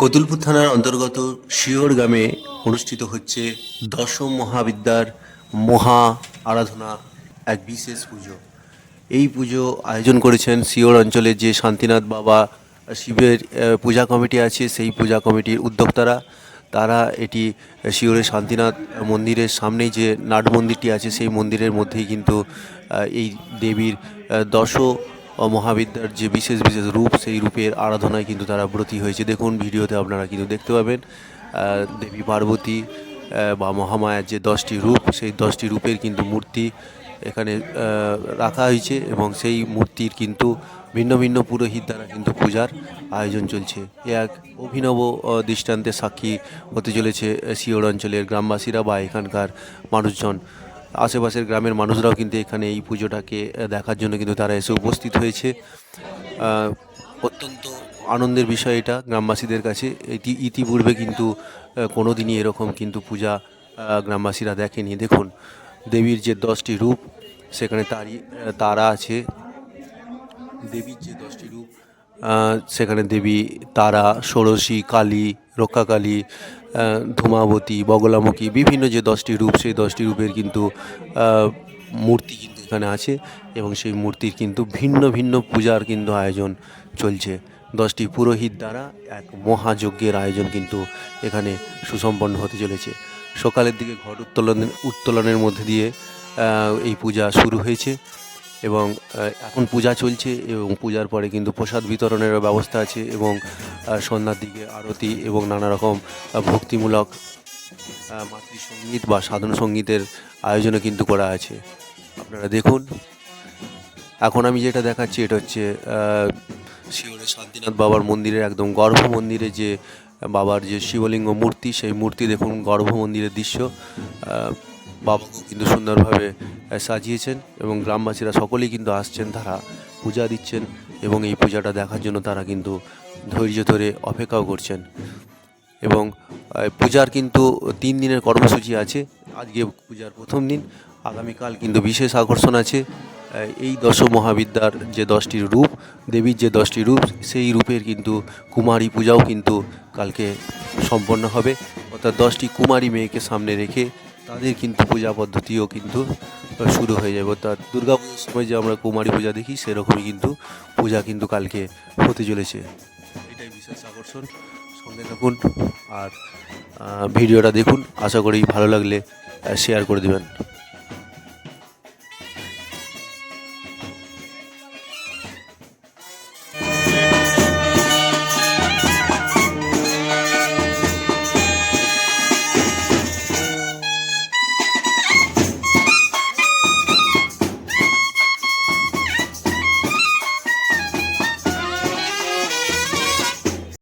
কতুলপুর থানার অন্তর্গত শিওর গ্রামে অনুষ্ঠিত হচ্ছে দশম মহাবিদ্যার মহা আরাধনা, এক বিশেষ পুজো। এই পুজো আয়োজন করেছেন শিওর অঞ্চলের যে শান্তিনাথ বাবা শিবের পূজা কমিটি আছে, সেই পূজা কমিটির উদ্যোক্তারা। তারা এটি শিওরের শান্তিনাথ মন্দিরের সামনেই যে নাট মন্দিরটি আছে, সেই মন্দিরের মধ্যেই কিন্তু এই দেবীর দশ মহাবিদ্যার যে বিশেষ বিশেষ রূপ সেই রূপের আরাধনায় কিন্তু তারা ব্রতী হয়েছে। দেখুন ভিডিওতে আপনারা কিন্তু দেখতে পাবেন দেবী পার্বতী বা মহামায়ার যে দশটি রূপ সেই দশটি রূপের কিন্তু মূর্তি এখানে রাখা হয়েছে এবং সেই মূর্তির কিন্তু ভিন্ন ভিন্ন পুরোহিত দ্বারা কিন্তু পূজার আয়োজন চলছে। এ এক অভিনব আহ, দৃষ্টান্তের সাক্ষী হতে চলেছে সিওর অঞ্চলের গ্রামবাসীরা বা এখানকার মানুষজন। আশেপাশের গ্রামের মানুষরাও কিন্তু এখানে এই পুজোটাকে দেখার জন্য কিন্তু তারা এসে উপস্থিত হয়েছে। অত্যন্ত আনন্দের বিষয় এটা গ্রামবাসীদের কাছে। এটি ইতিপূর্বে কিন্তু কোনো দিনই এরকম কিন্তু পূজা গ্রামবাসীরা দেখেনি। দেখুন, দেবীর যে দশটি রূপ, সেখানে তারই তারা আছে। দেবীর যে দশটি রূপ সেখানে দেবী, তারা, ষোড়শী, কালী, রক্ষাকালী ধূমাবতী, বগলামুখী, বিভিন্ন যে দশটি রূপ, সেই দশটি রূপের কিন্তু মূর্তি কিন্তু এখানে আছে এবং সেই মূর্তির কিন্তু ভিন্ন ভিন্ন পূজার কিন্তু আয়োজন চলছে। দশটি পুরোহিত দ্বারা এক মহাযজ্ঞের আয়োজন কিন্তু এখানে সুসম্পন্ন হতে চলেছে। সকালের দিকে ঘট উত্তোলনের উত্তোলনের মধ্যে দিয়ে এই পূজা শুরু হয়েছে। এবং এখন পূজা চলছে এবং পূজার পরে কিন্তু প্রসাদ বিতরণেরও ব্যবস্থা আছে এবং সন্ধ্যার দিকে আরতি এবং নানা রকম ভক্তিমূলক মাতৃসঙ্গীত বা সাধন সঙ্গীতের আয়োজনও কিন্তু করা আছে। আপনারা দেখুন। এখন আমি যেটা দেখাচ্ছি এটা হচ্ছে শিওরের শান্তিনাথ বাবার মন্দিরের একদম গর্ভ মন্দিরে যে, বাবার যে শিবলিঙ্গ মূর্তি, সেই মূর্তি দেখুন, গর্ভ মন্দিরের দৃশ্য। আহ, কিন্তু সুন্দরভাবে সাজিয়েছেন এবং গ্রামবাসীরা সকলেই কিন্তু আসছেন তারা পূজা দিচ্ছেন এবং এই পূজাটা দেখার জন্য তারা কিন্তু ধৈর্য ধরে অপেক্ষাও করছেন। এবং পূজার কিন্তু তিন দিনের কর্মসূচি আছে আজকে পূজার প্রথম দিন আগামীকাল কিন্তু বিশেষ আকর্ষণ আছে। এই দশ মহাবিদ্যার যে দশটি রূপ দেবীর যে দশটি রূপ সেই রূপের কিন্তু কুমারী পূজাও কিন্তু কালকে সম্পন্ন হবে। অর্থাৎ দশটি কুমারী মেয়েকে সামনে রেখে তাদের কিন্তু পূজা পদ্ধতিও কিন্তু শুরু হয়ে যাবে। অর্থাৎ দুর্গা পুজোর সময় যে আমরা কুমারী পূজা দেখি, সেরকমই কিন্তু পূজা কিন্তু কালকে হতে চলেছে। এটাই বিশেষ আকর্ষণ। সঙ্গে থাকুন আর ভিডিওটা দেখুন। আশা করি ভালো লাগলে শেয়ার করে দেবেন।